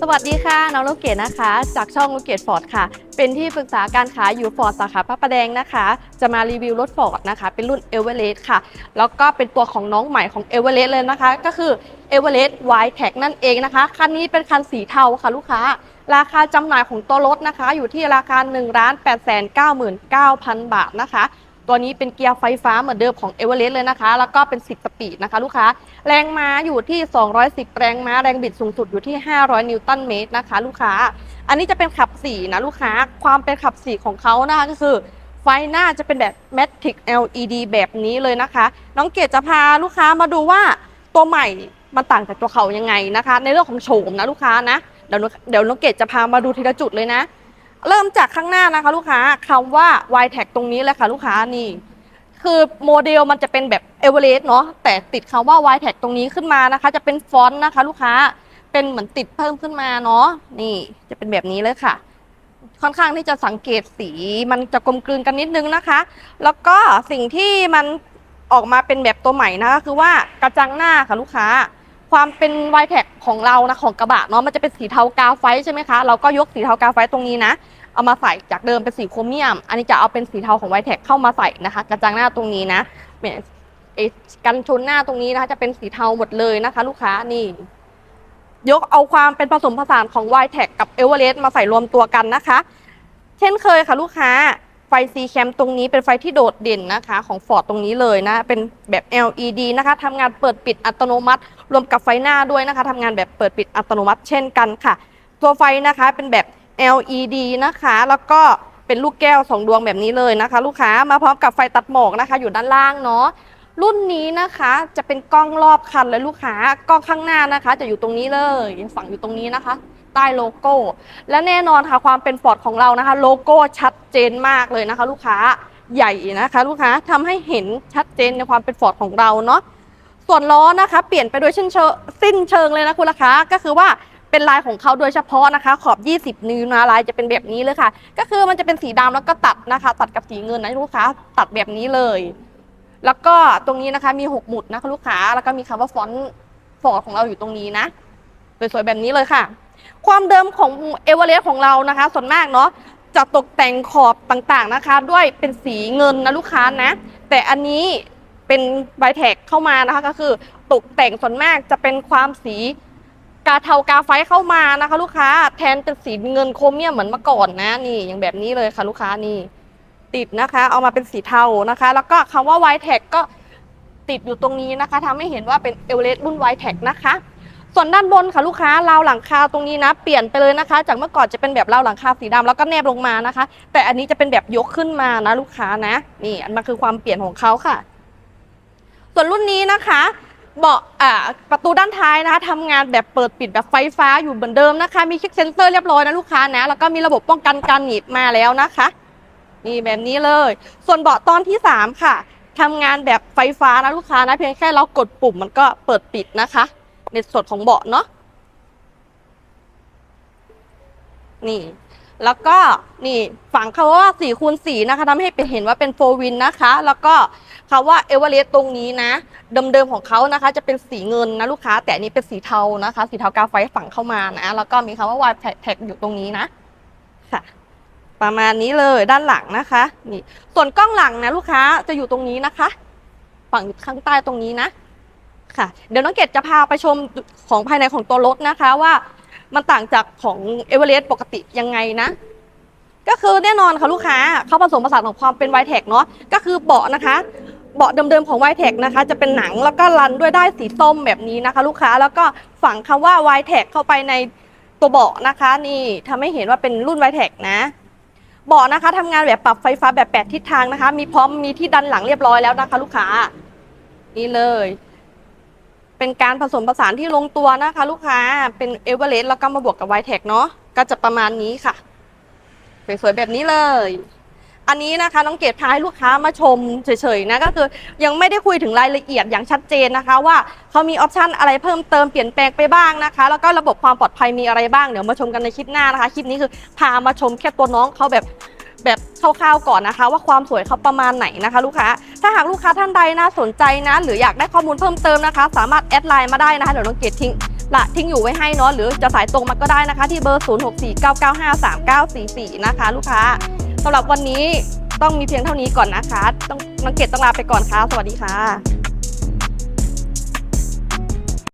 สวัสดีค่ะ น้องลูกเกดนะคะ จากช่องลูกเกดฟอร์ดค่ะ เป็นที่ปรึกษาการขายอยู่ฟอร์ดสาขาพระประแดงนะคะ จะมารีวิวรถฟอร์ดนะคะ เป็นรุ่นเอเวอเรสต์ค่ะ แล้วก็เป็นตัวของน้องใหม่ของเอเวอเรสต์เลยนะคะ ก็คือเอเวอเรสต์ไวแท็กนั่นเองนะคะ คันนี้เป็นคันสีเทาค่ะลูกค้า ราคาจำหน่ายของตัวรถนะคะ อยู่ที่ราคา1 8 9 9 9 0 0 0บาทนะคะ ตัวนี้เป็นเกียร์ไฟฟ้าเหมือนเดิมของเอเวอเรสต์เลยนะคะ แล้วก็เป็น 10 สปีดนะคะลูกค้า แรงม้าอยู่ที่ 210 แรงม้า แรงบิดสูงสุดอยู่ที่ 500 นิวตันเมตรนะคะ ลูกค้า อันนี้จะเป็นขับ4นะลูกค้า ความเป็นขับ4ของเขานะคะก็คือไฟหน้าจะเป็นแบบ Matic LED แบบนี้เลยนะคะ น้องเกดจะพาลูกค้ามาดูว่าตัวใหม่มันต่างจากตัวเขายังไงนะคะ ในเรื่องของโฉมนะลูกค้านะ เดี๋ยวเดี๋ยวน้องเกดจะพามาดูทีละจุดเลยนะ เริ่มจากข้างหน้านะคะ ลูกค้าคำว่า y t a g ตรงนี้เลยค่ะ ลูกค้านี่คือโมเดลมันจะเป็นแบบเอเวอเรสต์เนาะแต่ติดคำว่า y t a g ตรงนี้ขึ้นมานะคะ จะเป็นฟอนต์นะคะ ลูกค้าเป็นเหมือนติดเพิ่มขึ้นมาเนาะนี่จะเป็นแบบนี้เลยค่ะ ค่อนข้างที่จะสังเกตสีมันจะกลมกลืนกันนิดนึงนะคะ แล้วก็สิ่งที่มันออกมาเป็นแบบตัวใหม่นะคะคือว่ากระจังหน้าค่ะลูกค้า ความเป็น y t a g ของเรานะของกระบะเนาะมันจะเป็นสีเทากาไฟใช่ไหมคะเราก็ยกสีเทากาไฟตรงนี้นะเอามาใส่จากเดิมเป็นสีโครเมียม อันนี้จะเอาเป็นสีเทาของไวแท็กเข้ามาใส่นะคะ กระจังหน้าตรงนี้นะเอ้กันชนหน้าตรงนี้นะคะ จะเป็นสีเทาหมดเลยนะคะ ลูกค้านี่ ยกเอาความเป็นผสมผสานของ y t e c กับ e v e r e s t มาใส่รวมตัวกันนะคะ เช่นเคยค่ะลูกค้า ไฟ C cam ตรงนี้เป็นไฟที่โดดเด่นนะคะ ของ Ford ตรงนี้เลยนะ เป็นแบบ LED นะคะทำงานเปิดปิดอัตโนมัติ รวมกับไฟหน้าด้วยนะคะทำงานแบบเปิดปิดอัตโนมัติเช่นกันค่ะ ตัวไฟนะคะเป็นแบบ LED นะคะ แล้วก็เป็นลูกแก้วสองดวงแบบนี้เลยนะคะ ลูกค้ามาพร้อมกับไฟตัดหมอกนะคะ อยู่ด้านล่างเนาะรุ่นนี้นะคะจะเป็นกล้องรอบคันเลยลูกค้ากล้องข้างหน้านะคะ จะอยู่ตรงนี้เลย ฝังอยู่ตรงนี้นะคะ ต้โลโก้ และแน่นอนค่ะความเป็นฟอร์ดของเรานะคะ โลโก้ชัดเจนมากเลยนะคะ ลูกค้าใหญ่นะคะ ลูกค้าทำให้เห็นชัดเจนในความเป็นฟอร์ดของเราเนาะส่วนล้อนะคะ เปลี่ยนไปโดยสิ้นเชิงสิ้นเชิงเลยนะคุณลูกค้าก็คือว่าเป็นลายของเขาโดยเฉพาะนะคะ ขอบ 20 นิ้วนะลายจะเป็นแบบนี้เลยค่ะ ก็คือมันจะเป็นสีดำแล้วก็ตัดนะคะ ตัดกับสีเงินนะลูกค้าตัดแบบนี้เลย แล้วก็ตรงนี้นะคะมี 6 หมุดนะคะลูกค้าแล้วก็มีคำว่าฟอนต์ฟอร์ดของเราอยู่ตรงนี้นะ สวยๆแบบนี้เลยค่ะ ความเดิมของเอเวอเรสต์ของเรานะคะ ส่วนมากเนาะจะตกแต่งขอบต่างๆนะคะ ด้วยเป็นสีเงินนะลูกค้านะ แต่อันนี้เป็นไบแท็กเข้ามานะคะก็คือตกแต่งส่วนมากจะเป็นความสีกาเทากาไฟเข้ามานะคะ ลูกค้าแทนเป็นสีเงินโครเมียมเหมือนเมื่อก่อนนะนี่อย่างแบบนี้เลยค่ะลูกค้านี่ ติดนะคะ เอามาเป็นสีเทานะคะ แล้วก็คำว่า y t e c ก็ติดอยู่ตรงนี้นะคะทำให้เห็นว่าเป็นเอเวอเรสต์รุ่น y t e c นะคะ ส่วนด้านบนค่ะลูกค้าราวหลังคาตรงนี้นะเปลี่ยนไปเลยนะคะ จากเมื่อก่อนจะเป็นแบบราวหลังคาสีดำแล้วก็แนบลงมานะคะ แต่อันนี้จะเป็นแบบยกขึ้นมานะลูกค้านะ นี่อันมันคือความเปลี่ยนของเขาค่ะ ส่วนรุ่นนี้นะคะเบาะประตูด้านท้ายนะคะทำงานแบบเปิดปิดแบบไฟฟ้าอยู่เหมือนเดิมนะคะ มีคลิกเซนเซอร์เรียบร้อยนะลูกค้านะ แล้วก็มีระบบป้องกันการหนีบมาแล้วนะคะ นี่แบบนี้เลย ส่วนเบาะตอนที่ 3 ค่ะทำงานแบบไฟฟ้านะลูกค้านะ เพียงแค่เรากดปุ่มมันก็เปิดปิดนะคะ ในส่วนของเบาะเนาะนี่ แล้วก็นี่ฝังคำว่า4คูณ4นะคะทำให้เป็นเห็นว่าเป็นโฟวินนะคะ แล้วก็คำว่าเอเวอเรสต์ตรงนี้นะ เดิมๆของเขานะคะ จะเป็นสีเงินนะลูกค้า แต่นี้เป็นสีเทานะคะ สีเทากาไฟฝังเข้ามานะ แล้วก็มีคำว่าวายแท็กอยู่ตรงนี้นะ ค่ะ ประมาณนี้เลยด้านหลังนะคะ นี่ ส่วนกล้องหลังนะลูกค้าจะอยู่ตรงนี้นะคะ ฝั่งอยู่ข้างใต้ตรงนี้นะ ค่ะ เดี๋ยวน้องเกดจะพาไปชมของภายในของตัวรถนะคะว่ามันต่างจากของเอเวอเรสต์ปกติยังไงนะ ก็คือแน่นอนค่ะลูกค้าเขาผสมผสานของความเป็นไวแท็กเนาะก็คือเบาะนะคะเบาะเดิมๆของไวแท็กนะคะ จะเป็นหนังแล้วก็รันด้วยได้ายสีส้มแบบนี้นะคะ ลูกค้าแล้วก็ฝังคำว่าไวแท็กเข้าไปในตัวเบาะนะคะ นี่ทำให้เห็นว่าเป็นรุ่นไวแท็กนะเบาะนะคะทำงานแบบปรับไฟฟ้าแบบ 8 ทิศทางนะคะ มีพร้อมมีที่ดันหลังเรียบร้อยแล้วนะคะ ลูกค้า นี่เลย เป็นการผสมผสานที่ลงตัวนะคะ ลูกค้าเป็นเอเวอเรสต์แล้วก็มาบวกกับไวแท็กเนาะก็จะประมาณนี้ค่ะสวยๆแบบนี้เลย อันนี้นะคะน้องเกดพาให้ลูกค้ามาชมเฉยๆนะก็คือยังไม่ได้คุยถึงรายละเอียดอย่างชัดเจนนะคะ ว่าเขามีออปชันอะไรเพิ่มเติมเปลี่ยนแปลงไปบ้างนะคะ แล้วก็ระบบความปลอดภัยมีอะไรบ้างเดี๋ยวมาชมกันในคลิปหน้านะคะคลิปนี้คือพามาชมแค่ตัวน้องเขาแบบ แบบคร่าวๆก่อนนะคะ ว่าความสวยเขาประมาณไหนนะคะ ลูกค้า ถ้าหากลูกค้าท่านใดนะสนใจนะ หรืออยากได้ข้อมูลเพิ่มเติมนะคะ สามารถแอดไลน์มาได้นะคะเดี๋ยวน้องเกดทิ้งละทิ้งอยู่ไว้ให้เนาะหรือจะสายตรงมาก็ได้นะคะ ที่เบอร์ 0649953944 นะคะ ลูกค้าสำหรับวันนี้ต้องมีเพียงเท่านี้ก่อนนะคะ ต้องน้องเกดต้องลาไปก่อนค่ะ สวัสดีค่ะ